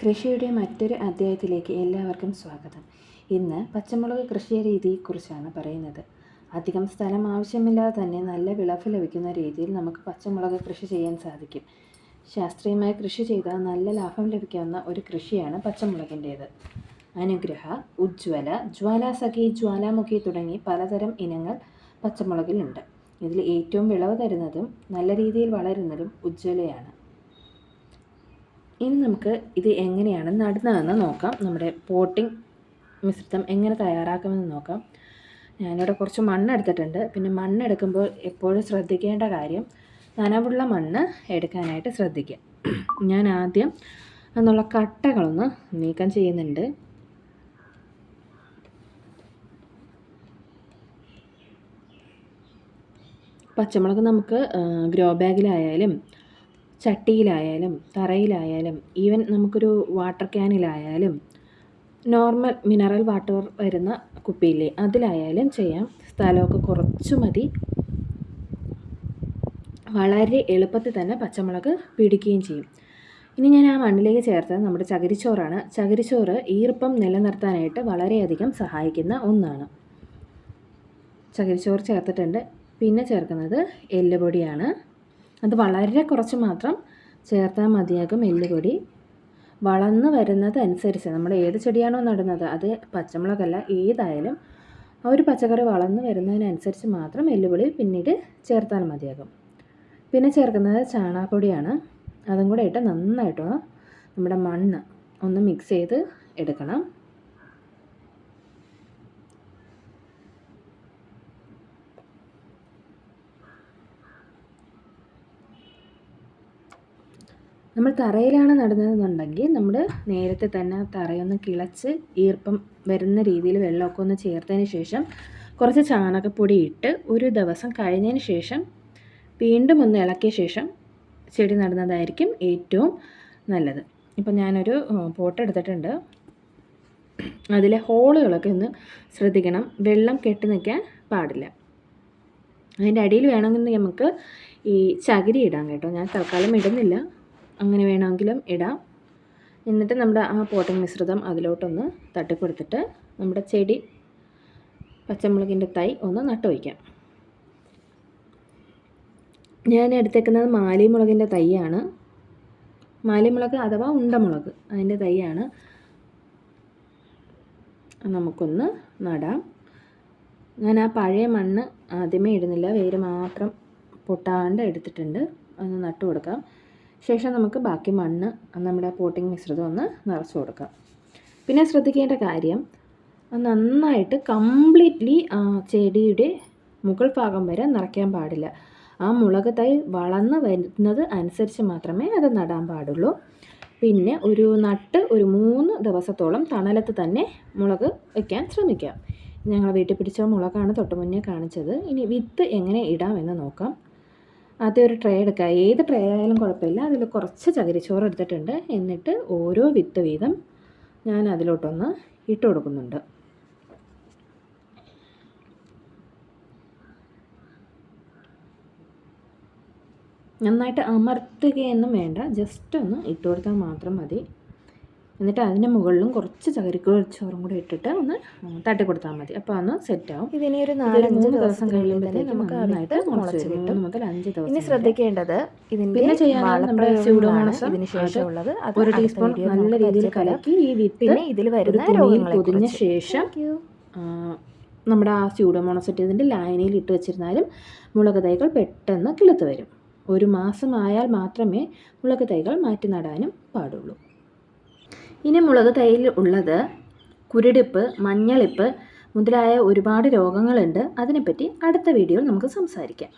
കൃഷിയുടെ മറ്റൊരു അധ്യായത്തിലേക്ക് എല്ലാവർക്കും സ്വാഗതം. ഇന്ന് പച്ചമുളക് കൃഷി രീതിയെക്കുറിച്ചാണ് പറയുന്നത്. അധികം സ്ഥലം ആവശ്യമില്ലാതെ തന്നെ നല്ല വിളവ് ലഭിക്കുന്ന രീതിയിൽ നമുക്ക് പച്ചമുളക് കൃഷി ചെയ്യാൻ സാധിക്കും. ശാസ്ത്രീയമായി കൃഷി ചെയ്താൽ നല്ല ലാഭം ലഭിക്കാവുന്ന ഒരു കൃഷിയാണ് പച്ചമുളകിന്റേത്. അനുഗ്രഹ ഉജ്ജ്വല ജ്വാലാസഖി ജ്വാലാമുഖി തുടങ്ങി പലതരം ഇനങ്ങൾ പച്ചമുളകിലുണ്ട്. ഇതിൽ ഏറ്റവും വിളവ് തരുന്നതും നല്ല രീതിയിൽ വളരുന്നതും ഉജ്ജ്വലയാണ്. ഇനി നമുക്ക് ഇത് എങ്ങനെയാണ് നടുന്നതെന്ന് നോക്കാം. നമ്മുടെ പോട്ടിംഗ് മിശ്രിതം എങ്ങനെ തയ്യാറാക്കുമെന്ന് നോക്കാം. ഞാനിവിടെ കുറച്ച് മണ്ണ് എടുത്തിട്ടുണ്ട്. പിന്നെ മണ്ണ് എടുക്കുമ്പോൾ എപ്പോഴും ശ്രദ്ധിക്കേണ്ട കാര്യം നനവുള്ള മണ്ണ് എടുക്കാനായിട്ട് ശ്രദ്ധിക്കുക. ഞാൻ ആദ്യം എന്നുള്ള കട്ടകളൊന്ന് നീക്കം ചെയ്യുന്നുണ്ട്. പച്ചമുളക് നമുക്ക് ഗ്രോ ബാഗിലായാലും ചട്ടിയിലായാലും തറയിലായാലും ഈവൻ നമുക്കൊരു വാട്ടർ ക്യാനിലായാലും നോർമൽ മിനറൽ വാട്ടർ വരുന്ന കുപ്പിയില്ലേ അതിലായാലും ചെയ്യാം. സ്ഥലമൊക്കെ കുറച്ച് മതി. വളരെ എളുപ്പത്തിൽ തന്നെ പച്ചമുളക് പിടിക്കുകയും ചെയ്യും. ഇനി ഞാൻ ആ മണ്ണിലേക്ക് ചേർത്തത് നമ്മുടെ ചകിരിച്ചോറാണ്. ചകിരിച്ചോറ് ഈർപ്പം നിലനിർത്താനായിട്ട് വളരെയധികം സഹായിക്കുന്ന ഒന്നാണ്. ചകിരിച്ചോറ് ചേർത്തിട്ടുണ്ട്. പിന്നെ ചേർക്കുന്നത് എല്ലുപൊടിയാണ്. അത് വളരെ കുറച്ച് മാത്രം ചേർത്താൽ മതിയാകും എല്ലുപൊടി. വളർന്ന് വരുന്നത് അനുസരിച്ച് നമ്മൾ ഏത് ചെടിയാണോ നടുന്നത് അത് പച്ചമുളകല്ല ഏതായാലും ആ ഒരു പച്ചക്കറി വളർന്ന് വരുന്നതിനനുസരിച്ച് മാത്രം എല്ലുപൊടി പിന്നീട് ചേർത്താൽ മതിയാകും. പിന്നെ ചേർക്കുന്നത് ചാണകപ്പൊടിയാണ്. അതും കൂടെ ഇട്ട് നന്നായിട്ട് നമ്മുടെ മണ്ണ് ഒന്ന് മിക്സ് ചെയ്ത് എടുക്കണം. നമ്മൾ തറയിലാണ് നടുന്നതെന്നുണ്ടെങ്കിൽ നമ്മൾ നേരത്തെ തന്നെ തറയൊന്ന് കിളച്ച് ഈർപ്പം വരുന്ന രീതിയിൽ വെള്ളമൊക്കെ ഒന്ന് ചേർത്തതിന് ശേഷം കുറച്ച് ചാണകപ്പൊടി ഇട്ട് ഒരു ദിവസം കഴിഞ്ഞതിന് ശേഷം വീണ്ടും ഒന്ന് ഇളക്കിയ ശേഷം ചെടി നടുന്നതായിരിക്കും ഏറ്റവും നല്ലത്. ഇപ്പം ഞാനൊരു പോട്ട് എടുത്തിട്ടുണ്ട്. അതിലെ ഹോളുകളൊക്കെ ഒന്ന് ശ്രദ്ധിക്കണം. വെള്ളം കെട്ടി നിൽക്കാൻ പാടില്ല. അതിന്റെ അടിയിൽ വേണമെങ്കിൽ നമുക്ക് ഈ ചകിരി ഇടാം കേട്ടോ. ഞാൻ തൽക്കാലം ഇടുന്നില്ല. അങ്ങനെ വേണമെങ്കിലും ഇടാം. എന്നിട്ട് നമ്മുടെ ആ പോട്ടിംഗ് മിശ്രിതം അതിലോട്ടൊന്ന് തട്ടിക്കൊടുത്തിട്ട് നമ്മുടെ ചെടി പച്ചമുളകിന്റെ തൈ ഒന്ന് നട്ടു വയ്ക്കാം ഞാൻ എടുത്തേക്കുന്നത് മാലിമുളകിന്റെ തൈയാണ്. മാലിമുളക് അഥവാ ഉണ്ടമുളക് അതിന്റെ തൈയാണ്. നമുക്കൊന്ന് നടാം. ഞാൻ ആ പഴയ മണ്ണ് ആദ്യമേ ഇടുന്നില്ല. വേര് മാത്രം പൊട്ടാണ്ട് എടുത്തിട്ടുണ്ട്. ഒന്ന് നട്ടു കൊടുക്കാം ശേഷം നമുക്ക് ബാക്കി മണ്ണ് നമ്മുടെ പോട്ടിംഗ് മിശ്രിതം ഒന്ന് നിറച്ച് കൊടുക്കാം. പിന്നെ ശ്രദ്ധിക്കേണ്ട കാര്യം നന്നായിട്ട് കംപ്ലീറ്റ്ലി ചെടിയുടെ മുകൾ ഭാഗം വരെ നിറയ്ക്കാൻ പാടില്ല. ആ മുളക് തൈ വളർന്ന് വരുന്നത് അനുസരിച്ച് മാത്രമേ അത് നടാൻ പാടുള്ളൂ. പിന്നെ ഒരു നട്ട് ഒരു മൂന്ന് ദിവസത്തോളം തണലത്ത് തന്നെ മുളക് വയ്ക്കാൻ ശ്രമിക്കാം. ഞങ്ങൾ വീട്ടിൽ പിടിച്ച മുളകാണ് തൊട്ട് മുന്നേ കാണിച്ചത്. ഇനി വിത്ത് എങ്ങനെ ഇടാമെന്ന് നോക്കാം. ആദ്യം ഒരു ട്രേ എടുക്കുക ഏത് ട്രേ ആയാലും കുഴപ്പമില്ല. അതിൽ കുറച്ച് ചകിരിച്ചോറ് എടുത്തിട്ടുണ്ട്. എന്നിട്ട് ഓരോ വിത്ത് വീതം ഞാൻ അതിലോട്ടൊന്ന് ഇട്ട് കൊടുക്കുന്നുണ്ട്. നന്നായിട്ട് അമർത്തുകയൊന്നും വേണ്ട. ജസ്റ്റ് ഒന്ന് ഇട്ട് കൊടുത്താൽ മാത്രം മതി. എന്നിട്ട് അതിന്റെ മുകളിലും കുറച്ച് ചകരിക്കോച്ചോറും കൂടി ഇട്ടിട്ട് ഒന്ന് തട്ടി കൊടുത്താൽ മതി. അപ്പോൾ അന്ന് സെറ്റ് ആവും. ഇതിനി ഒരു നാലഞ്ച് ദിവസം കഴിയുമ്പോഴത്തേക്കും നമുക്ക് നന്നായിട്ട് മുളച്ച് കിട്ടും. മുതൽ അഞ്ച് ദിവസം ഇനി ശ്രദ്ധിക്കേണ്ടത് പിന്നെ ഇതിന് ശേഷമുള്ളത്. ഒരു ടീസ്പൂൺ നല്ല രീതിയിൽ കലക്കി ഈ വിത്ത് ഇതിൽ വരുന്ന തുണിയിൽ പൊതിഞ്ഞ ശേഷം നമ്മുടെ ആ സ്യൂഡോമോണസ് ഇതിന്റെ ലായനിയിൽ ഇട്ട് വെച്ചിരുന്നാലും മുളക് തൈകൾ പെട്ടെന്ന് കിളുത്ത് വരും. ഒരു മാസമായാൽ മാത്രമേ മുളക് തൈകൾ മാറ്റി നടാനും പാടുള്ളൂ. ഇനി മുളക് തൈയിൽ ഉള്ളത് കുരുടിപ്പ് മഞ്ഞളിപ്പ് മുതലായ ഒരുപാട് രോഗങ്ങളുണ്ട്. അതിനെപ്പറ്റി അടുത്ത വീഡിയോയിൽ നമുക്ക് സംസാരിക്കാം.